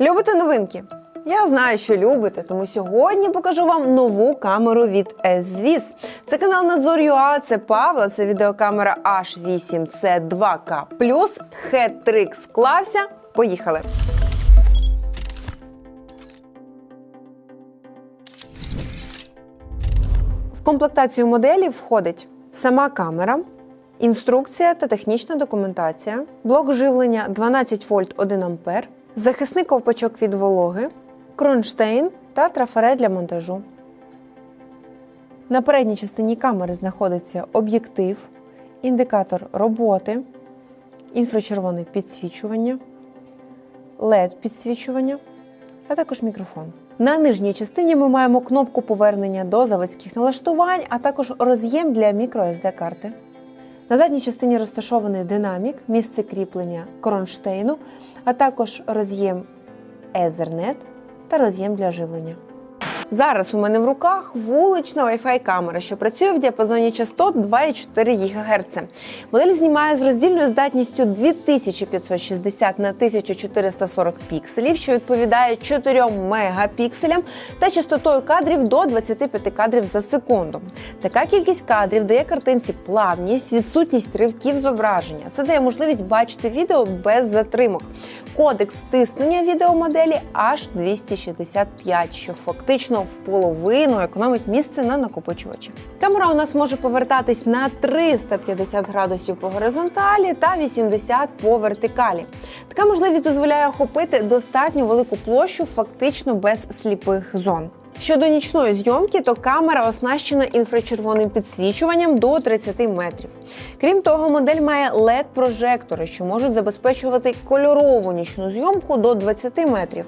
Любите новинки? Я знаю, що любите, тому сьогодні покажу вам нову камеру від SVIS. Це канал Надзор.ua, це Павла, це відеокамера H8C2K+, Hetrix клася. Поїхали! В комплектацію моделі входить сама камера, інструкція та технічна документація, блок живлення 12 вольт 1 ампер, захисний ковпачок від вологи, кронштейн та трафарет для монтажу. На передній частині камери знаходиться об'єктив, індикатор роботи, інфрачервоне підсвічування, LED підсвічування, а також мікрофон. На нижній частині ми маємо кнопку повернення до заводських налаштувань, а також роз'єм для microSD карти. На задній частині розташований динамік, місце кріплення кронштейну, а також роз'єм Ethernet та роз'єм для живлення. Зараз у мене в руках вулична Wi-Fi камера, що працює в діапазоні частот 2,4 ГГц. Модель знімає з роздільною здатністю 2560 на 1440 пікселів, що відповідає 4 мегапікселям та частотою кадрів до 25 кадрів за секунду. Така кількість кадрів дає картинці плавність, відсутність ривків зображення. Це дає можливість бачити відео без затримок. Кодекс стиснення відеомоделі аж 265, що фактично в половину економить місце на накопичувачі. Камера у нас може повертатись на 350 градусів по горизонталі та 80 по вертикалі. Така можливість дозволяє охопити достатньо велику площу, фактично без сліпих зон. Щодо нічної зйомки, то камера оснащена інфрачервоним підсвічуванням до 30 метрів. Крім того, модель має led прожектори що можуть забезпечувати кольорову нічну зйомку до 20 метрів.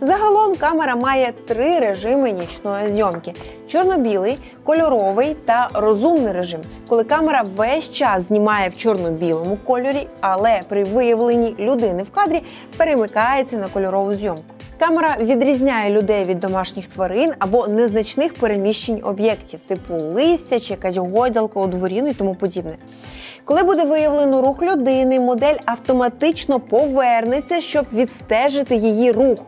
Загалом камера має три режими нічної зйомки: чорно-білий, кольоровий та розумний режим, коли камера весь час знімає в чорно-білому кольорі, але при виявленні людини в кадрі перемикається на кольорову зйомку. Камера відрізняє людей від домашніх тварин або незначних переміщень об'єктів, типу листя чи якась гойдалка у дворі ну і тому подібне. Коли буде виявлено рух людини, модель автоматично повернеться, щоб відстежити її рух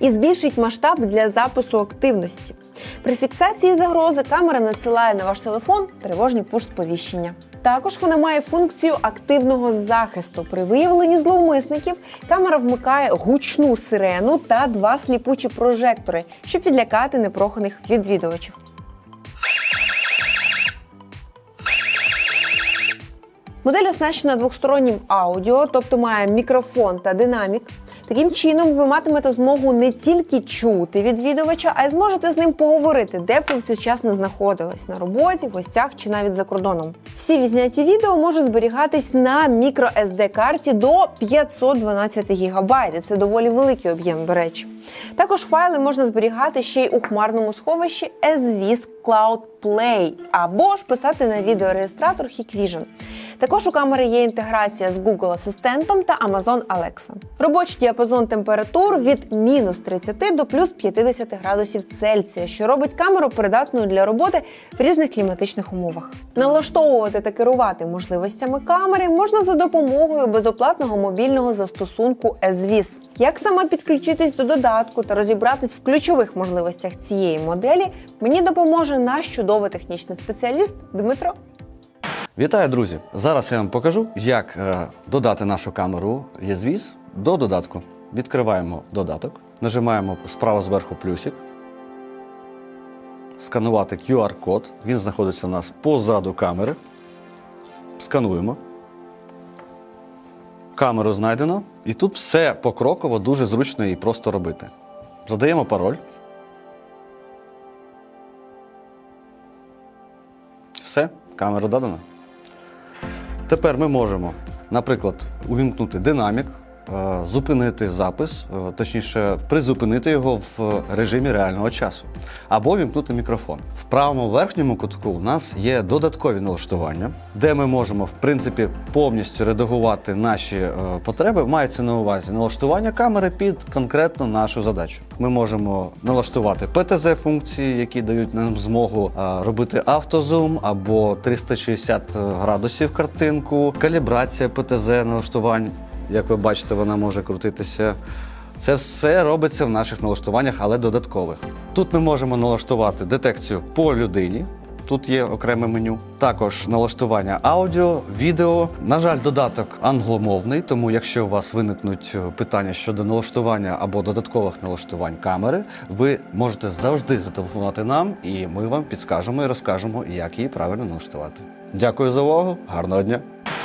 і збільшить масштаб для запису активності. При фіксації загрози камера надсилає на ваш телефон тривожні пуш-сповіщення. Також вона має функцію активного захисту. При виявленні зловмисників камера вмикає гучну сирену та два сліпучі прожектори, щоб відлякати непроханих відвідувачів. Модель оснащена двохстороннім аудіо, тобто має мікрофон та динамік. Таким чином, ви матимете змогу не тільки чути відвідувача, а й зможете з ним поговорити, де б ви в цей час не знаходились на роботі, в гостях чи навіть за кордоном. Всі відзняті відео можуть зберігатись на мікро карті до 512 ГБ. Це доволі великий об'єм, до речі. Також файли можна зберігати ще й у хмарному сховищі SVIS Cloud Play або ж писати на відеореєстратор Hikvision. Також у камери є інтеграція з Google Асистентом та Amazon Alexa. Робочий діапазон температур від мінус 30 до плюс 50 градусів Цельсія, що робить камеру придатною для роботи в різних кліматичних умовах. Налаштовувати та керувати можливостями камери можна за допомогою безоплатного мобільного застосунку SVIS. Як саме підключитись до додатку та розібратись в ключових можливостях цієї моделі, мені допоможе наш чудовий технічний спеціаліст Дмитро. Вітаю, друзі! Зараз я вам покажу, як е, додати нашу камеру ESVIS до додатку. Відкриваємо додаток, нажимаємо справа зверху плюсик, сканувати QR-код. Він знаходиться у нас позаду камери. Скануємо. Камеру знайдено. І тут все покроково дуже зручно і просто робити. Задаємо пароль. Все, камера додана. Тепер ми можемо, наприклад, увімкнути динамік, зупинити запис, е, точніше, призупинити його в режимі реального часу, або вімкнути мікрофон. В правому верхньому кутку у нас є додаткові налаштування, де ми можемо, в принципі, повністю редагувати наші е, потреби. Мається на увазі налаштування камери під конкретно нашу задачу. Ми можемо налаштувати ПТЗ-функції, які дають нам змогу е, робити автозум або 360 градусів картинку, калібрація ПТЗ налаштувань. Як ви бачите, вона може крутитися Це все робиться в наших налаштуваннях, але додаткових. Тут ми можемо налаштувати детекцію по людині. Тут є окреме меню. Також налаштування аудіо, відео. На жаль, додаток англомовний, тому якщо у вас виникнуть е, питання щодо налаштування або додаткових налаштувань камери, ви можете завжди зателефонувати нам, і ми вам підскажемо і розкажемо, як її правильно налаштувати. Дякую за увагу, гарного дня!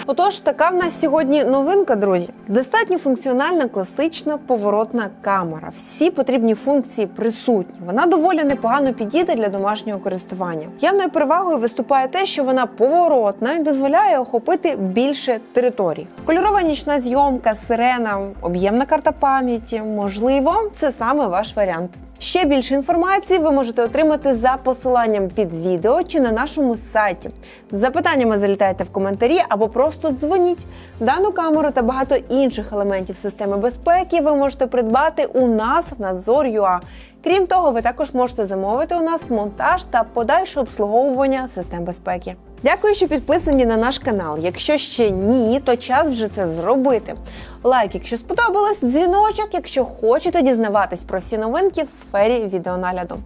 Отож, така в нас сьогодні новинка, друзі. Достатньо функціональна класична поворотна камера. Всі потрібні функції присутні. Вона доволі непогано підійде для домашнього користування. Явною перевагою виступає те, що вона поворотна і дозволяє охопити більше територій. Кольорова нічна зйомка, сирена, об'ємна карта пам'яті. Можливо, це саме ваш варіант. Ще більше інформації ви можете отримати за посиланням під відео чи на нашому сайті. З запитаннями залітайте в коментарі або просто дзвоніть. Дану камеру та багато інших елементів системи безпеки ви можете придбати у нас на Zor.ua. Крім того, ви також можете замовити у нас монтаж та подальше обслуговування систем безпеки. Дякую, що підписані на наш канал. Якщо ще ні, то час вже це зробити. Лайк, якщо сподобалось, дзвіночок, якщо хочете дізнаватись про всі новинки в сфері відеонагляду.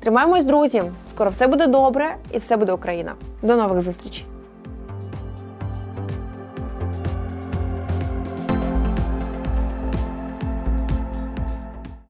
Тримаємось, друзі! Скоро все буде добре і все буде Україна. До нових зустрічей!